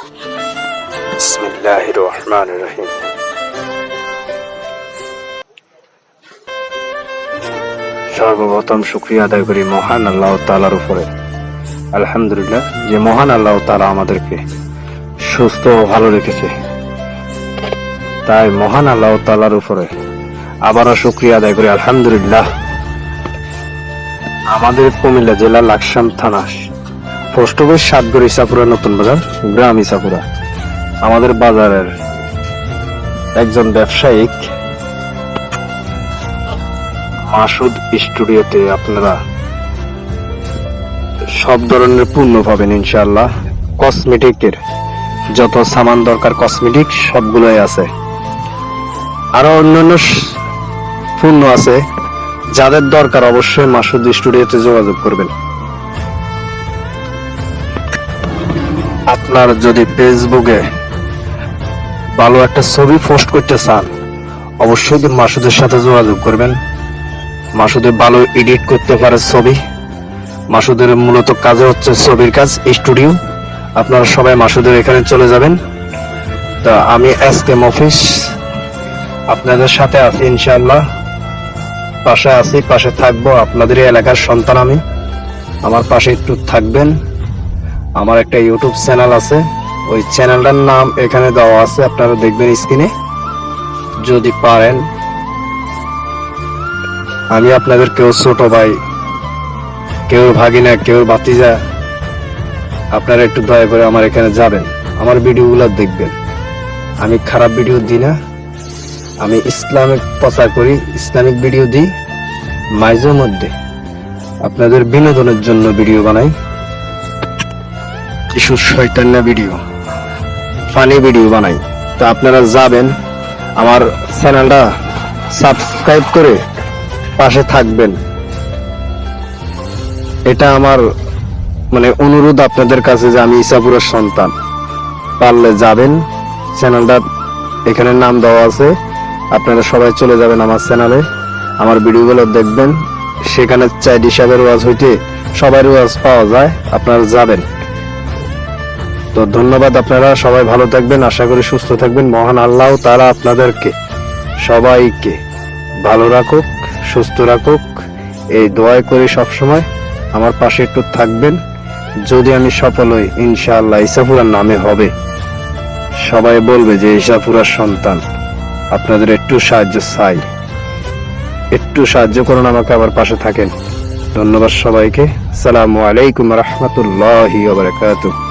বিসমিল্লাহ রহমান রহিম সর্বপ্রথম শুক্রিয়া আদায় করি মহান আল্লাহ তালার উপরে। আলহামদুলিল্লাহ, যে মহান আল্লাহ তালা আমাদেরকে সুস্থ ও ভালো রেখেছে। তাই মহান আল্লাহ তালার উপরে আবারও শুক্রিয়া আদায় করি, আলহামদুলিল্লাহ। আমাদের কুমিল্লা জেলা লাকসাম থানা পোস্ট অফিস ইসাপুরা নতুন বাজার, গ্রাম ইসাপুরা। আমাদের বাজারের একজন ব্যবসায়িক মাসুদ স্টুডিওতে আপনারা সব ধরনের পণ্য পাবেন ইনশাআল্লাহ। কসমেটিকের যত সামান দরকার কসমেটিক সবগুলোই আছে। আরও অন্যান্য পণ্য আছে। যাদের দরকার অবশ্যই মাসুদ স্টুডিওতে যোগাযোগ করবেন। আপনার যদি ফেসবুকে ভালো একটা ছবি পোস্ট করতে চান, অবশ্যই মাসুদের সাথে যোগাযোগ করবেন। মাসুদের ভালো এডিট করতে পারে ছবি। মাসুদের মূলত কাজে হচ্ছে ছবির কাজ, স্টুডিও। আপনারা সবাই মাসুদের এখানে চলে যাবেন। তা আমি এস কেম অফিস। আপনাদের সাথে আছি ইনশাআল্লাহ। পাশে আছি, পাশে থাকব। আপনাদের এলাকার সন্তান আমি। আমার পাশে একটু থাকবেন। আমার একটা ইউটিউব চ্যানেল আছে। ওই চ্যানেলটার নাম এখানে দেওয়া আছে, আপনারা দেখবেন স্ক্রিনে যদি পারেন, আমি আপনাদের কেউ ছোট ভাই, কেউ ভাগিনা, কেউ বাতিজা আপনারা একটু দয়া করে আমার এখানে যাবেন, আমার ভিডিওগুলো দেখবেন। আমি খারাপ ভিডিও দিই না, আমি ইসলামিক প্রচার করি, ইসলামিক ভিডিও দিই, মাঝে মধ্যে আপনাদের বিনোদনের জন্য ভিডিও বানাই। কিছু শৈতান্য ভিডিও। ফানি ভিডিও বানাই। তো আপনারা যাবেন, আমার চ্যানেলটা সাবস্ক্রাইব করে পাশে থাকবেন। এটা আমার মানে অনুরোধ আপনাদের কাছে যে আমি ইসাপুরের সন্তান। পারলে যাবেন, চ্যানেলটা এখানে নাম দেওয়া আছে। আপনারা সবাই চলে যাবেন আমার চ্যানেলে। আমার ভিডিওগুলো দেখবেন। সেখানে চাইড হিসাবের ওয়াজ হইতে সবার ওয়াজ পাওয়া যায়, আপনারা যাবেন। তো ধন্যবাদ আপনারা, সবাই ভালো থাকবেন, আশা করি সুস্থ থাকবেন। মহান আল্লাহ তারা আপনাদেরকে সবাইকে ভালো রাখুক, সুস্থ রাখুক। এই দোয়াই করি সবসময়, আমার পাশে একটু থাকবেন। যদি আমি সফল হই, ইনশাআল্লাহ ইসাফুরার নামে হবে। সবাই বলবে যে ইসাফুরার সন্তান, আপনাদের একটু সাহায্য চাই। একটু সাহায্য করুন, আমাকে আবার পাশে থাকেন। ধন্যবাদ সবাইকে। সালামু আলাইকুম রহমতুল্লাহ বারকাতুহ।